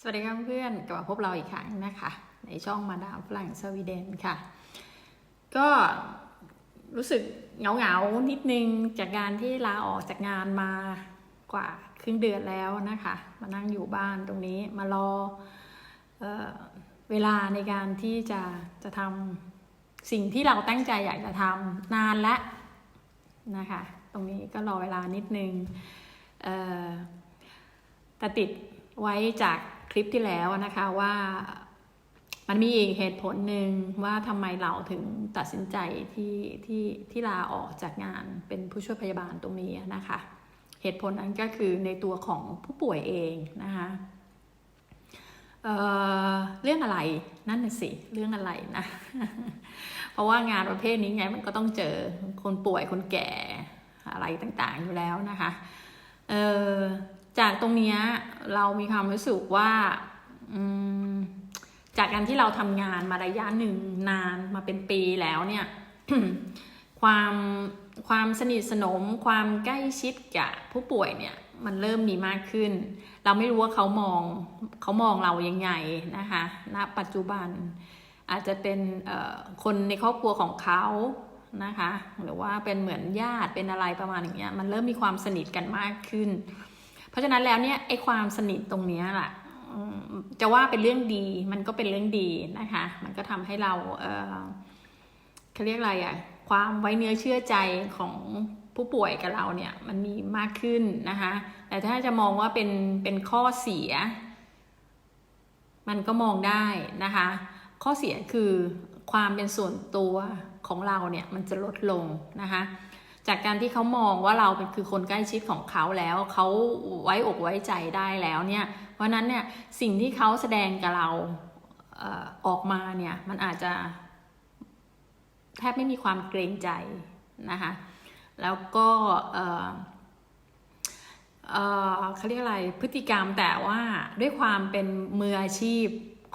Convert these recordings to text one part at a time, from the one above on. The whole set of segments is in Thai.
สวัสดีครับเพื่อนกลับมาพบเราอีกครั้งนะคะ ในช่องมาดามฝรั่งสวีเดนค่ะ ก็รู้สึกเหงาเหงาๆนิดนึงจากการที่ลาออกจากงานมากว่าครึ่งเดือนแล้วนะคะ มานั่งอยู่บ้านตรงนี้มารอเออเวลาในการที่จะจะทำสิ่งที่เราตั้งใจอยากจะทำนานแล้วนะคะ ตรงนี้ก็รอเวลานิดนึงเออแต่ติดไว้จาก คลิปที่แล้วนะคะว่ามันมีอีกเหตุผลหนึ่งว่าทำไมเราถึงตัดสินใจที่ที่ที่ลาออกจากงานเป็นผู้ช่วยพยาบาลตรงนี้นะคะ เหตุผลนั้นก็คือในตัวของผู้ป่วยเองนะคะเเรื่องอะไรนั่นน่ะสิเรื่องอะไรนะ เพราะว่างานประเภทนี้ไงมันก็ต้องเจอคนป่วยคนแก่อะไรต่างๆอยู่แล้วนะคะ จากตรงนี้เรามีความรู้สึกว่าจากการที่เราทำงานมาระยะหนึ่งนานมาเป็นปีแล้วเนี่ย ความความสนิทสนม ความใกล้ชิดกับผู้ป่วยเนี่ยมันเริ่มมีมากขึ้น เราไม่รู้ว่าเขามองเขามองเรายังไงนะคะณปัจจุบันอาจจะเป็นคนในครอบครัวของเขานะคะ หรือว่าเป็นเหมือนญาติเป็นอะไรประมาณอย่างเงี้ยมันเริ่มมีความสนิทกันมากขึ้น ราะฉะนั้นแล้วเนี่ยไอ้ความสนิทตรงเนี้ยแหละจะว่าเป็นเรื่องดีมันก็เป็นเรื่องดีนะคะ มันก็ทำให้เราเออเขาเรียกอะไรอะความไว้เนื้อเชื่อใจของผู้ป่วยกับเราเนี่ยมันมีมากขึ้นนะคะ แต่ถ้าจะมองว่าเป็นเป็นข้อเสีย มันก็มองได้นะคะ ข้อเสียคือความเป็นส่วนตัวของเราเนี่ยมันจะลดลงนะคะ จากการที่เขามองว่าเราเป็นคือคนใกล้ชิดของเขาแล้วเขาไว้อกไว้ใจได้แล้วเนี่ย เพราะนั้นเนี่ยสิ่งที่เขาแสดงกับเราเออออกมาเนี่ยมันอาจจะ แทบไม่มีความเกรงใจนะคะแล้วก็เออเขาเรียกอะไรพฤติกรรมแต่ว่าด้วยความเป็นมืออาชีพ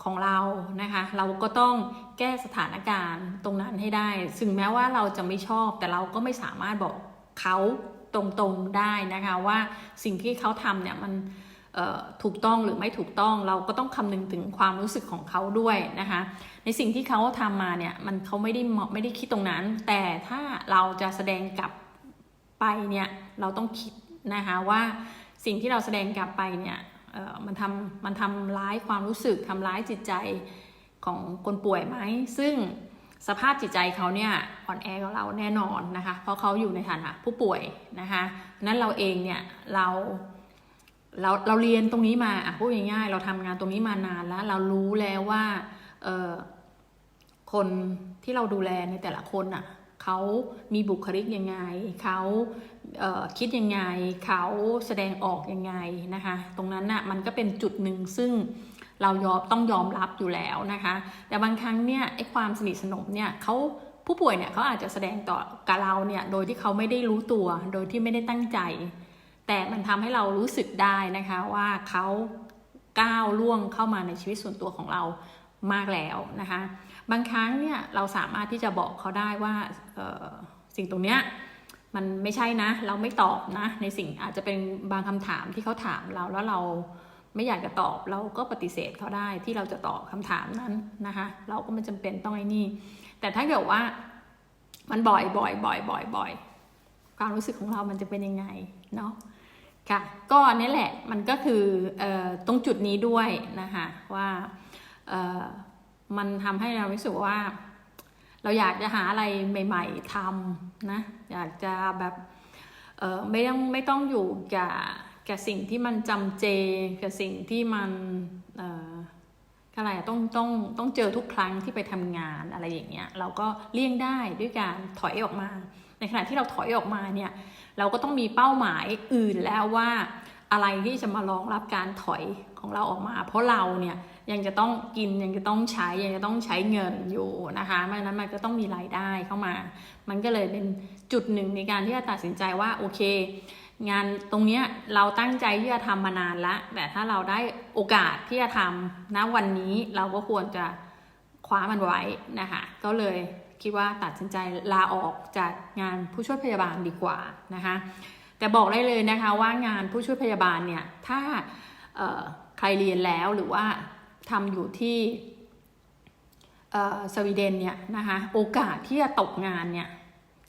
ของเรานะคะ เราก็ต้อง แก้สถานการณ์ตรงนั้นให้ได้ถึงแม้ว่าเราจะไม่ชอบ แต่เราก็ไม่สามารถบอกเขาตรงๆได้นะคะว่าสิ่งที่เขาทำเนี่ยมันถูกต้องหรือไม่ถูกต้องเราก็ต้องคำนึงถึงความรู้สึกของเขาด้วยนะคะ ในสิ่งที่เขาทำมาเนี่ยมันเขาไม่ได้ไม่ได้คิดตรงนั้น แต่ถ้าเราจะแสดงกลับไปเนี่ยเราต้องคิดนะคะว่าสิ่งที่เราแสดงกลับไปเนี่ยมันทำมันทำร้ายความรู้สึกทำร้ายจิตใจ ของคนป่วยไหม ซึ่งสภาพจิตใจเขาเนี่ยอ่อนแอกว่าเราแน่นอนนะคะ เพราะเขาอยู่ในฐานะผู้ป่วยนะคะนั้นเราเองเนี่ยเราเราเราเรียนตรงนี้มาอะพูดง่ายๆเราทำงานตรงนี้มานานแล้ว เรารู้แล้วว่าเออคนที่เราดูแลในแต่ละคนอะเขามีบุคลิกยังไงเขาเออคิดยังไงเขาแสดงออกยังไงนะคะ ตรงนั้นน่ะมันก็เป็นจุดหนึ่งซึ่ง เรายอมต้องยอมรับอยู่แล้วนะคะ แต่บางครั้งเนี่ยไอ้ความสนิทสนมเนี่ยเขาผู้ป่วยเนี่ยเขาอาจจะแสดงต่อกับเราเนี่ยโดยที่เขาไม่ได้รู้ตัว โดยที่ไม่ได้ตั้งใจ แต่มันทำให้เรารู้สึกได้นะคะว่าเขาก้าวล่วงเข้ามาในชีวิตส่วนตัวของเรามากแล้วนะคะ บางครั้งเนี่ยเราสามารถที่จะบอกเขาได้ว่าสิ่งตรงเนี้ยมันไม่ใช่นะ เราไม่ตอบนะ ในสิ่งอาจจะเป็นบางคำถามที่เขาถามเราแล้วเรา ไม่อยากจะตอบเราก็ปฏิเสธเขาได้ที่เราจะตอบคำถามนั้นนะคะเราก็ไม่จำเป็นต้องไอ้นี่ แต่ถ้าเกิดว่ามันบ่อยบ่อยบ่อยบ่อยบ่อยความรู้สึกของเรามันจะเป็นยังไงเนาะค่ะก็นนี้แหละมันก็คือออตรงจุดนี้ด้วยนะคะว่ามันทำให้เรารู้สึกว่า เราอยากจะหาอะไรใหม่ ๆทำนะอยากจะแบบไม่ต้องไม่ต้องอยู่กับ กับสิ่งที่มันจำเจกับสิ่งที่มันเอะไรต้องต้องต้องเจอทุกครั้งที่ไปทำงานอะไรอย่างเงี้ยเราก็เลี่ยงได้ด้วยการถอยออกมา ในขณะที่เราถอยออกมาเนี่ยเราก็ต้องมีเป้าหมายอื่นแล้วว่าอะไรที่จะมารองรับการถอยของเราออกมา เพราะเราเนี่ยยังจะต้องกินยังจะต้องใช้ยังจะต้องใช้เงินอยู่นะคะเพราะนั้นมันก็ต้องมีรายได้เข้ามา มันก็เลยเป็นจุดหนึ่งในการที่จะตัดสินใจว่าโอเค งานตรงเนี้ยเราตั้งใจที่จะทำมานานแล้วแต่ถ้าเราได้โอกาสที่จะทำณวันนี้เราก็ควรจะคว้ามันไว้นะคะก็เลยคิดว่าตัดสินใจลาออกจากงานผู้ช่วยพยาบาลดีกว่านะคะแต่บอกได้เลยนะคะว่างานผู้ช่วยพยาบาลเนี่ยถ้าใครเรียนแล้วหรือว่าทำอยู่ที่สวีเดนเนี่ยนะคะโอกาสที่จะตกงานเนี่ย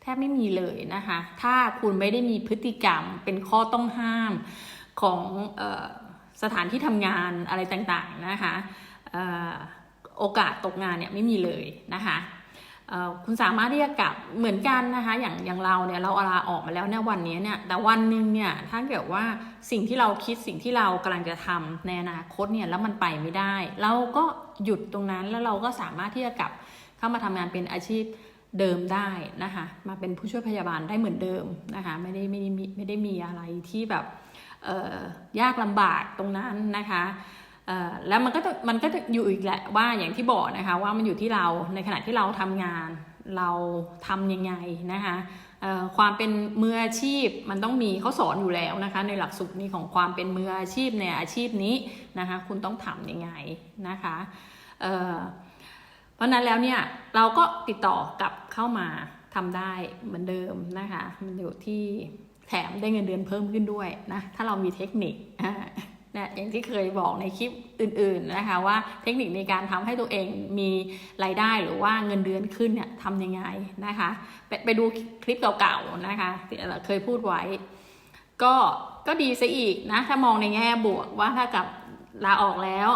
แทบไม่มีเลยนะคะ ถ้าคุณไม่ได้มีพฤติกรรมเป็นข้อต้องห้ามของออสถานที่ทำงานอะไรต่างๆนะคะออโอกาสตกงานเนี่ยไม่มีเลยนะคะคุณสามารถที่จะกลับเหมือนกันนะคะ อย่างอย่างเราเนี่ยเราลาออกมาแล้วเนี่ยวันนี้เนี่ยแต่วันหนึ่งเนี่ยถ้าเกิดว่าสิ่งที่เราคิดสิ่งที่เรากำลังจะทำในอนาคตเนี่ยแล้วมันไปไม่ได้ เราก็หยุดตรงนั้นแล้วเราก็สามารถที่จะกลับเข้ามาทำงานเป็นอาชีพ เดิมได้นะคะมาเป็นผู้ช่วยพยาบาลได้เหมือนเดิมนะคะไม่ได้ไม่ได้มีไม่ได้มีอะไรที่แบบยากลำบากตรงนั้นนะคะแล้วมันก็จะมันก็จะอยู่อีกแหละว่าอย่างที่บอกนะคะว่ามันอยู่ที่เราในขณะที่เราทำงานเราทำยังไงนะคะความเป็นมืออาชีพมันต้องมีเขาสอนอยู่แล้วนะคะในหลักสูตรนี้ของความเป็นมืออาชีพในอาชีพนี้นะคะคุณต้องทำยังไงนะคะ ราะนั้นแล้วเนี่ยเราก็ติดต่อกลับเข้ามาทำได้เหมือนเดิมนะคะ มันอยู่ที่แถมได้เงินเดือนเพิ่มขึ้นด้วยนะ ถ้าเรามีเทคนิคนะอย่างที่เคยบอกในคลิปอื่นๆนะคะว่าเทคนิคในการทำให้ตัวเองมีรายได้หรือว่าเงินเดือนขึ้นเนี่ยทำยังไงนะคะไปไปดูคลิปเก่าๆนะคะที่เราเคยพูดไว้ ก็ก็ดีซะอีกนะถ้ามองในแง่บวกว่าถ้ากับ ลาออกแล้ว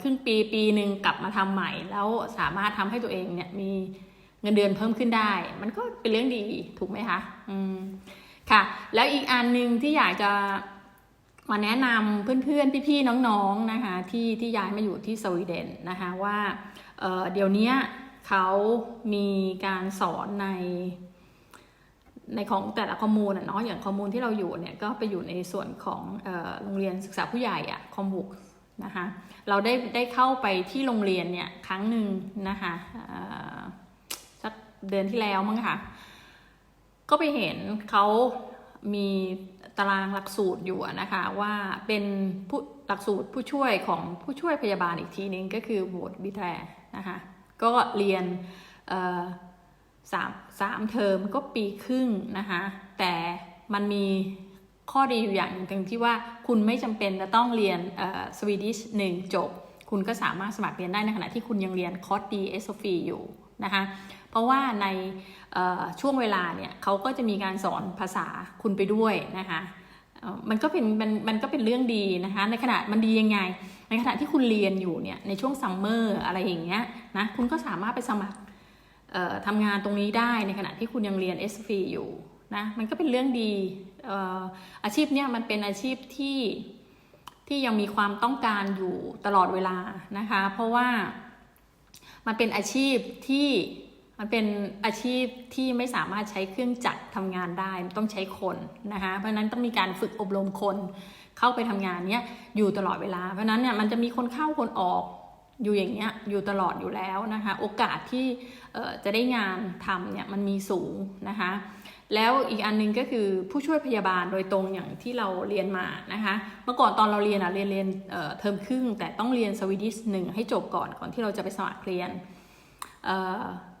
ครึ่งปีปีหนึ่งกลับมาทำใหม่ แล้วสามารถทำให้ตัวเองเนี่ยมีเงินเดือนเพิ่มขึ้นได้ มันก็เป็นเรื่องดีถูกไหมคะอืมค่ะ แล้วอีกอันหนึ่งที่อยากจะมาแนะนำเพื่อนๆ พี่ๆ น้องๆ นะคะที่ที่ย้ายมาอยู่ที่สวีเดนนะคะว่าเเดี๋ยวนี้เขามีการสอนใน ในของแต่ละคอมมูนอะเนาะอย่างคอมมูนที่เราอยู่เนี่ยก็ไปอยู่ในส่วนของโรงเรียนศึกษาผู้ใหญ่อะคอมบุกนะคะเราได้ได้เข้าไปที่โรงเรียนเนี่ยครั้งหนึ่งนะคะสักเดือนที่แล้วมั้งค่ะก็ไปเห็นเขามีตารางหลักสูตรอยู่นะคะว่าเป็นผู้หลักสูตรผู้ช่วยของผู้ช่วยพยาบาลอีกทีนึงก็คือโบทบิแทนะคะก็เรียนเสามสามเทอมก็ปีครึ่งนะคะ แต่มันมีข้อดีอยู่อย่างหนึ่งตรงที่ว่าคุณไม่จำเป็นจะต้องเรียนสวีดิชหนึ่งจบ คุณก็สามารถสมัครเรียนได้ในขณะที่คุณยังเรียนคอร์สดีเอสโฟีอยู่นะคะเพราะว่าในช่วงเวลาเนี่ยเขาก็จะมีการสอนภาษาคุณไปด้วยนะคะมันก็เป็นมันมันก็เป็นเรื่องดีนะคะในขณะมันดียังไง ในขณะที่คุณเรียนอยู่เนี่ยในช่วงซัมเมอร์อะไรอย่างเงี้ยนะคุณก็สามารถไปสมัคร ทำงานตรงนี้ได้ในขณะที่คุณยังเรียน s อ f อยู่นะมันก็เป็นเรื่องดีอาชีพเนี่ยมันเป็นอาชีพที่ที่ยังมีความต้องการอยู่ตลอดเวลานะคะ เพราะว่ามันเป็นอาชีพที่มันเป็นอาชีพที่ไม่สามารถใช้เครื่องจักรทำงานได้มันต้องใช้คนนะคะเพราะนั้นต้องมีการฝึกอบรมคนเข้าไปทำงานเนี้ยอยู่ตลอดเวลา เพราะนั้นเนี่ยมันจะมีคนเข้าคนออก อยู่อย่างเงี้ยอยู่ตลอดอยู่แล้วนะคะโอกาสที่จะได้งานทำเนี่ยมันมีสูงนะคะแล้วอีกอันหนึงก็คือผู้ช่วยพยาบาลโดยตรงอย่างที่เราเรียนมานะคะเมื่อก่อนตอนเราเรียนอะเรียนเรียนเทอมครึ่ง แต่ต้องเรียนสวีดิชหนึ่งให้จบก่อนก่อนที่เราจะไปสมัครเรียน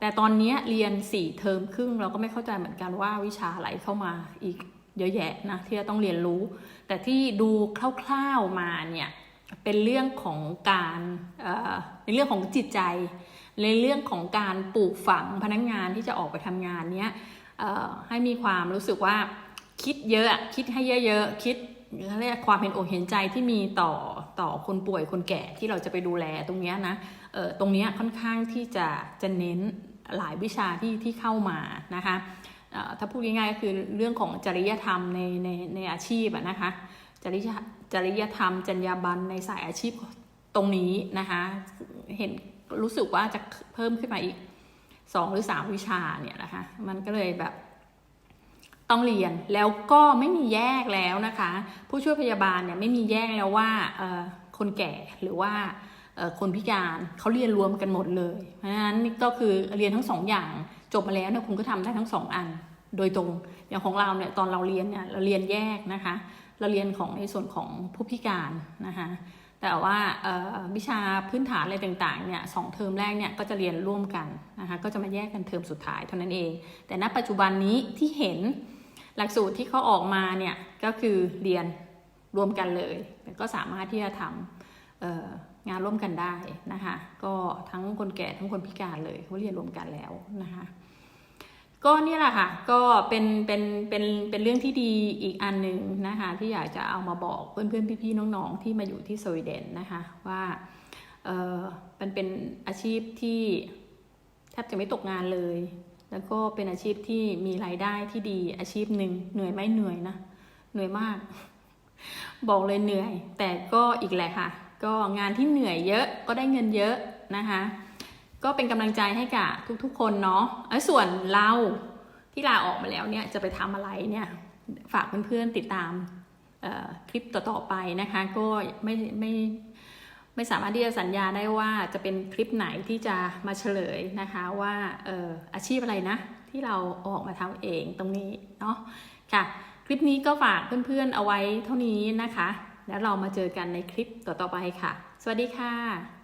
แต่ตอนนี้เรียนสี่เทอมครึ่งเราก็ไม่เข้าใจเหมือนกันว่าวิชาอะไรเข้ามาอีกเยอะแยะนะที่จะต้องเรียนรู้ แต่ที่ดูคร่าวๆมาเนี่ย เป็นเรื่องของการในเรื่องของจิตใจ ในเรื่องของการปลูกฝังพนักงานที่จะออกไปทำงานเนี้ยให้มีความรู้สึกว่าคิดเยอะคิดให้เยอะๆคิดเรียกความเห็นอกเห็นใจที่มีต่อต่อคนป่วยคนแก่ที่เราจะไปดูแลตรงเนี้ยนะเออตรงเนี้ยค่อนข้างที่จะจะเน้นหลายวิชาที่ที่เข้ามานะคะถ้าพูดง่ายๆก็คือเรื่องของจริยธรรมในในในอาชีพอะนะคะจริย จริยธรรม จรรยาบรรณในสายอาชีพตรงนี้นะคะเห็นรู้สึกว่าจะเพิ่มขึ้นมาอีกสองหรือสามวิชาเนี่ยนะคะมันก็เลยแบบต้องเรียนแล้วก็ไม่มีแยกแล้วนะคะ ผู้ช่วยพยาบาลเนี่ยไม่มีแยกแล้วว่าคนแก่หรือว่าคนพิการเขาเรียนรวมกันหมดเลย เพราะฉะนั้นก็คือเรียนทั้งสองอย่างจบมาแล้วเนี่ยคุณก็ทำได้ทั้งสองอันโดยตรงอย่างของเราเนี่ยตอนเราเรียนเนี่ยเราเรียนแยกนะคะ เราเรียนของในส่วนของผู้พิการนะคะแต่ว่าวิชาพื้นฐานอะไรต่างๆเนี่ยสองเทอมแรกเนี่ยก็จะเรียนร่วมกันนะคะก็จะมาแยกกันเทอมสุดท้ายเท่านั้นเอง แต่ณปัจจุบันนี้ที่เห็นหลักสูตรที่เขาออกมาเนี่ยก็คือเรียนรวมกันเลยแต่ก็สามารถที่จะทำงานร่วมกันได้นะคะก็ทั้งคนแก่ทั้งคนพิการเลยเขาเรียนรวมกันแล้วนะคะ ก็นี่แหละค่ะ ก็เป็นเป็นเป็นเป็นเรื่องที่ดีอีกอันหนึ่งนะคะ ที่อยากจะเอามาบอกเพื่อนๆพี่ๆน้องๆ ที่มาอยู่ที่สวีเดนนะคะว่าเออมันเป็นอาชีพที่แทบจะไม่ตกงานเลย แล้วก็เป็นอาชีพที่มีรายได้ที่ดีอาชีพหนึ่งเหนื่อยไหมเหนื่อยนะเหนื่อยมาก บอกเลยเหนื่อย แต่ก็อีกแหละค่ะ ก็งานที่เหนื่อยเยอะก็ได้เงินเยอะนะคะ ก็เป็นกำลังใจให้กับทุกๆ คนเนาะส่วนเราที่ลาออกมาแล้วเนี่ยจะไปทำอะไรเนี่ยฝากเพื่อนๆติดตามคลิปต่อๆไปนะคะ ก็ไม่ไม่ไม่สามารถที่จะสัญญาได้ว่าจะเป็นคลิปไหนที่จะมาเฉลยนะคะว่าอออาชีพอะไรนะ ที่เราออกมาทำเองตรงนี้เนาะค่ะ คลิปนี้ก็ฝากเพื่อนๆเอาไว้เท่านี้นะคะ แล้วเรามาเจอกันในคลิปต่อๆไปค่ะ สวัสดีค่ะ